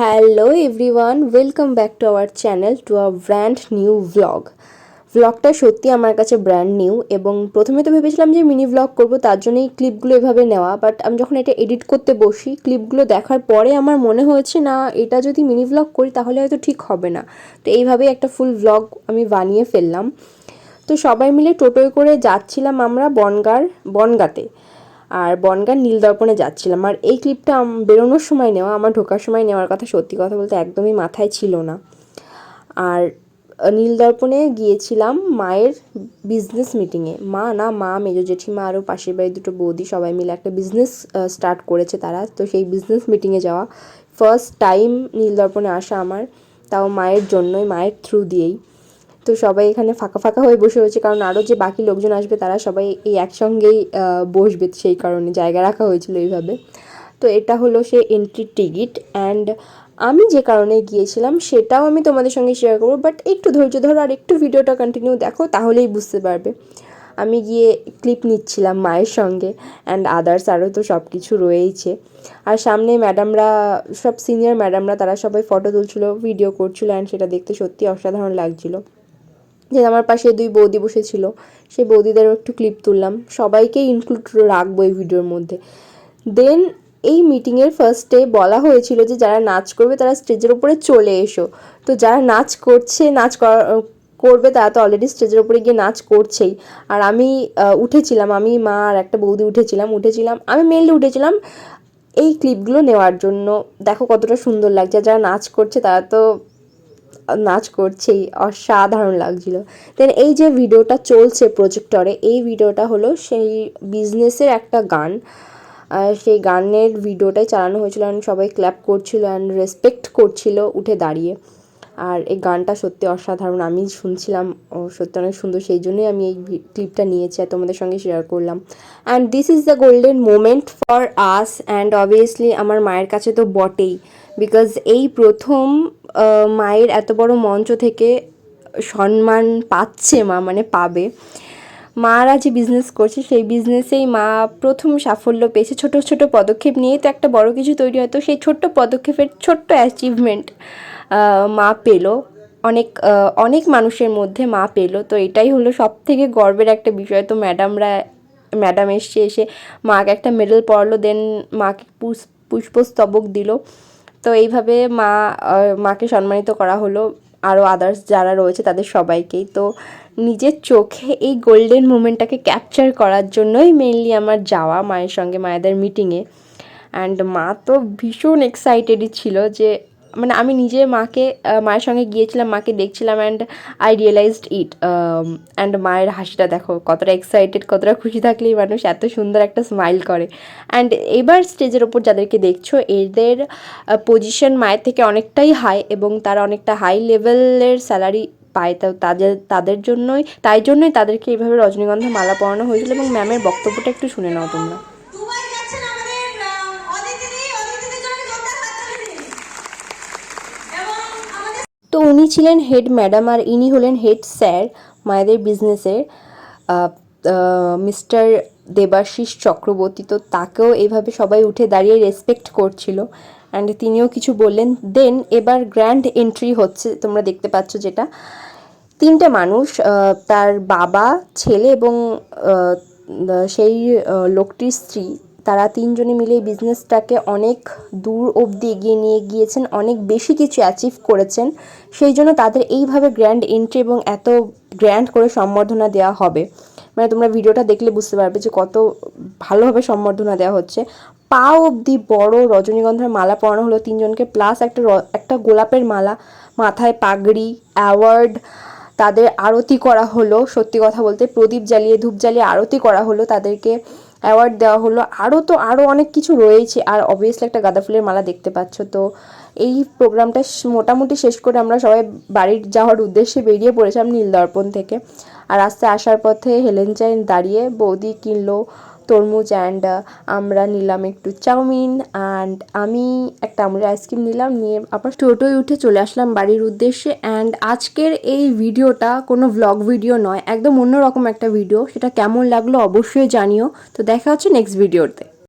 Hello everyone welcome back to our channel to a brand new vlog ভ্লগটা সত্যি আমার কাছে brand new এবং প্রথমে তো ভেবেছিলাম যে মিনি ভ্লগ করব, তার জন্যই ক্লিপগুলো এভাবে নেওয়া বাট আমি যখন এটা এডিট করতে বসি ক্লিপগুলো দেখার পরে আমার মনে হয়েছে, না, এটা যদি মিনি ভ্লগ করি, তাহলে হয়তো ঠিক হবে না। তো এইভাবেই একটা ফুল ভ্লগ আমি বানিয়ে ফেললাম। তো সবাই মিলে টোটোয় করে যাচ্ছিলাম আমরা বনগার, বনগাতে। আর বনগাঁ নীলদর্পণে যাচ্ছিলাম। আর এই ক্লিপটা বেরোনোর সময় নেওয়া, আমার ঢোকার সময় নেওয়ার কথা সত্যি কথা বলতে একদমই মাথায় ছিল না। আর নীলদর্পণে গিয়েছিলাম মায়ের বিজনেস মিটিংয়ে মা না, মা, মেজো জেঠিমা আরও পাশের বাড়ির দুটো বৌদি সবাই মিলে একটা বিজনেস স্টার্ট করেছে তারা। তো সেই বিজনেস মিটিংয়ে যাওয়া ফার্স্ট টাইম নীলদর্পণে আসা আমার, তাও মায়ের জন্যই, মায়ের থ্রু দিয়েই। তো সবাই এখানে ফাঁকা ফাঁকা হয়ে বসে রয়েছে, কারণ আরও যে বাকি লোকজন আসবে তারা সবাই এই একসঙ্গেই বসবে সেই কারণে, জায়গা রাখা হয়েছিল এইভাবে। তো এটা হলো সে এন্ট্রি টিকিট অ্যান্ড আমি যে কারণে গিয়েছিলাম সেটাও আমি তোমাদের সঙ্গে শেয়ার করব বাট একটু ধৈর্য ধরো আর একটু ভিডিওটা কন্টিনিউ দেখো, তাহলেই বুঝতে পারবে। আমি গিয়ে ক্লিপ নিচ্ছিলাম মায়ের সঙ্গে অ্যান্ড আদার্স আরও তো সব কিছু রয়েইছে। আর সামনে ম্যাডামরা সব সিনিয়র ম্যাডামরা তারা সবাই ফটো তুলছিল ভিডিও করছিল অ্যান্ড সেটা দেখতে সত্যি অসাধারণ লাগছিল। যে আমার পাশে দুই বৌদি বসেছিল, সেই বৌদিদেরও একটু ক্লিপ তুললাম। সবাইকেই ইনক্লুড রাখব এই ভিডিওর মধ্যে। দেন এই মিটিংয়ের ফার্স্টে বলা হয়েছিল যে যারা নাচ করবে তারা স্টেজের উপরে চলে এসো। তো যারা নাচ করছে, নাচ করবে তারা তো অলরেডি স্টেজের উপরে গিয়ে নাচ করছেই। আর আমি উঠেছিলাম, আমি, মা আর একটা বৌদি উঠেছিলাম উঠেছিলাম, আমি মেনলি উঠেছিলাম এই ক্লিপগুলো নেওয়ার জন্য। দেখো কতটা সুন্দর লাগছে যারা নাচ করছে তারা তো নাচ করছেই, অসাধারণ লাগছিল। দেন এই যে ভিডিওটা চলছে প্রজেক্টরে এই ভিডিওটা হলো সেই বিজনেসের একটা গান। সেই গানের ভিডিওটাই চালানো হয়েছিল অ্যান্ড সবাই ক্ল্যাপ করছিল অ্যান্ড রেসপেক্ট করছিল উঠে দাঁড়িয়ে। আর এই গানটা সত্যি অসাধারণ। আমি শুনছিলাম, ও সত্যি অনেক সুন্দর, সেই জন্যই আমি এই ক্লিপটা নিয়েছি আর তোমাদের সঙ্গে শেয়ার করলাম। And this is the golden moment for us and obviously আমার মায়ের কাছে তো বটেই। বিকজ এই প্রথম মায়ের এত বড় মঞ্চ থেকে সম্মান পাচ্ছে মা মানে পাবে। মারা যে বিজনেস করছে, সেই বিজনেসেই মা প্রথম সাফল্য পেয়েছে। ছোট ছোট পদক্ষেপ নিয়েই তো একটা বড় কিছু তৈরি হয়। তো সেই ছোট্ট পদক্ষেপের ছোট্ট অ্যাচিভমেন্ট মা পেল। অনেক অনেক মানুষের মধ্যে মা পেল। তো এটাই হলো সব থেকে গর্বের একটা বিষয়। তো ম্যাডামরা, ম্যাডাম এসছে, এসে মাকে একটা মেডেল পড়ালো দেন মাকে পুষ্পস্তবক দিল। তো এইভাবে মা মাকে সম্মানিত করা হলো। আরও আদার্স যারা রয়েছে তাদের সবাইকেই। তো নিজের চোখে এই গোল্ডেন মুমেন্টটাকে ক্যাপচার করার জন্যই মেনলি আমার যাওয়া মায়ের সঙ্গে, মায়েদের মিটিংয়ে অ্যান্ড মা তো ভীষণ এক্সাইটেডই ছিল যে মানে আমি নিজে মাকে মায়ের সঙ্গে গিয়েছিলাম, মাকে দেখছিলাম and I realised it and মায়ের হাসিটা দেখো, কতটা এক্সাইটেড কতটা খুশি থাকলেই মানুষ এত সুন্দর একটা স্মাইল করে। অ্যান্ড এবার স্টেজের ওপর যাদেরকে দেখছ, এদের পজিশন মায়ের থেকে অনেকটাই হাই এবং তারা অনেকটা হাই লেভেলের স্যালারি পায়। তো তাদের তাদের জন্যই, তাই জন্যই তাদেরকে এইভাবে রজনীগন্ধা মালা পরানো হয়েছিল এবং ম্যামের বক্তব্যটা একটু শুনে নাও তোমরা। উনি ছিলেন হেড ম্যাডাম আর ইনি হলেন হেড স্যার মায়েদের বিজনেসের মিস্টার দেবাশিস চক্রবর্তী তো তাকেও এভাবে সবাই উঠে দাঁড়িয়ে রেসপেক্ট করছিল। অ্যান্ড তিনিও কিছু বললেন। দেন এবার গ্র্যান্ড এন্ট্রি হচ্ছে, তোমরা দেখতে পাচ্ছ যেটা। তিনটে মানুষ তার বাবা, ছেলে এবং সেই লোকটির স্ত্রী তারা তিনজনে মিলে এই বিজনেসটাকে অনেক দূর অবধি এগিয়ে নিয়ে গিয়েছেন, অনেক বেশি কিছু অ্যাচিভ করেছেন। সেই জন্য তাদের এইভাবে গ্র্যান্ড এন্ট্রি এবং এত গ্র্যান্ড করে সম্বর্ধনা দেওয়া হবে। মানে তোমরা ভিডিওটা দেখলে বুঝতে পারবে যে কত ভালোভাবে সম্বর্ধনা দেওয়া হচ্ছে। পা অবধি বড় রজনীগন্ধার মালা পরানো হলো তিনজনকে প্লাস একটা একটা গোলাপের মালা, মাথায় পাগড়ি অ্যাওয়ার্ড তাদের আরতি করা হলো। সত্যি কথা বলতে প্রদীপ জ্বালিয়ে, ধূপ জ্বালিয়ে আরতি করা হলো তাদেরকে। অ্যাওয়ার্ড দেওয়া হলো। আরও তো আরও অনেক কিছু রয়েছে আর অবভিয়াসলি একটা গাঁদা ফুলের মালা দেখতে পাচ্ছ। তো এই প্রোগ্রামটা মোটামুটি শেষ করে আমরা সবাই বাড়ির যাওয়ার উদ্দেশ্যে বেরিয়ে পড়েছিলাম নীল দর্পণ থেকে। আর আস্তে আসার পথে হেলেন চাইন দাঁড়িয়ে বৌদি কিনলো তরমুজ অ্যান্ড আমরা নিলাম একটু চাউমিন অ্যান্ড আমি একটা আমুল আইসক্রিম নিলাম, নিয়ে আবার টোটোয় উঠে চলে আসলাম বাড়ির উদ্দেশ্যে অ্যান্ড আজকের এই ভিডিওটা কোনো ভ্লগ ভিডিও নয়, একদম অন্যরকম একটা ভিডিও সেটা কেমন লাগল অবশ্যই জানিও, তো দেখা হচ্ছে নেক্সট ভিডিওতে